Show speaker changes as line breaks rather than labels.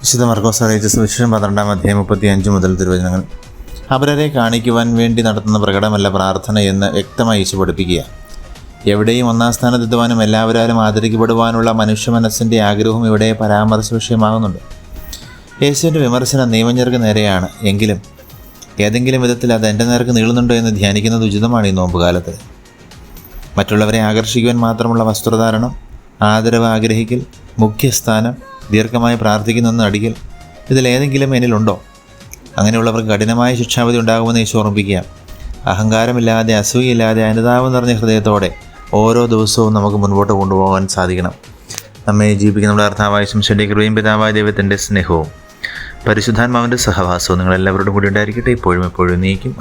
വിശുദ്ധ മർക്കോസ് അറിയിച്ച സുവിശേഷം പന്ത്രണ്ടാം അധ്യായം മുപ്പത്തി അഞ്ച് മുതൽ തിരുവചനങ്ങൾ. അപരരെ കാണിക്കുവാൻ വേണ്ടി നടത്തുന്ന പ്രകടമല്ല പ്രാർത്ഥന എന്ന് വ്യക്തമായി ഈശോ പഠിപ്പിക്കുക. എവിടെയും ഒന്നാം സ്ഥാനത്തെത്തുവാനും എല്ലാവരും ആദരിക്കപ്പെടുവാനുള്ള മനുഷ്യ മനസ്സിന്റെ ആഗ്രഹവും ഇവിടെ പരാമർശ വിഷയമാകുന്നുണ്ട്. യേശുവിന്റെ വിമർശനം നിയമജ്ഞർക്ക് നേരെയാണ്. എങ്കിലും ഏതെങ്കിലും വിധത്തിൽ അത് എന്റെ നേർക്ക് നീളുന്നുണ്ടോ എന്ന് ധ്യാനിക്കുന്നത് ഉചിതമാണ് ഈ നോമ്പുകാലത്ത്. മറ്റുള്ളവരെ ആകർഷിക്കുവാൻ മാത്രമുള്ള വസ്ത്രധാരണം ആദരവ് ആഗ്രഹിക്കൽ മുഖ്യസ്ഥാനം ദീർഘമായി പ്രാർത്ഥിക്കുന്നെന്ന് അടിക്കൽ ഇതിലേതെങ്കിലും എന്നിലുണ്ടോ? അങ്ങനെയുള്ളവർക്ക് കഠിനമായ ശിക്ഷാവിധി ഉണ്ടാകുമെന്ന് ഈശോ ഓർമ്മിപ്പിക്കുക. അഹങ്കാരമില്ലാതെ അസൂയയില്ലാതെ അനുതാപം നിറഞ്ഞ ഹൃദയത്തോടെ ഓരോ ദിവസവും നമുക്ക് മുൻപോട്ട് കൊണ്ടുപോകാൻ സാധിക്കണം. നമ്മെ ജീവിക്കുന്ന നമ്മുടെ അർത്ഥാവായ ശംശന്റെ കൃപയും പിതാവായ ദൈവത്തിന്റെ സ്നേഹവും പരിശുദ്ധാത്മാവിന്റെ സഹവാസവും നിങ്ങളെല്ലാവരോടും കൂടി ഉണ്ടായിരിക്കട്ടെ. ഇപ്പോഴും എപ്പോഴും നീക്കും.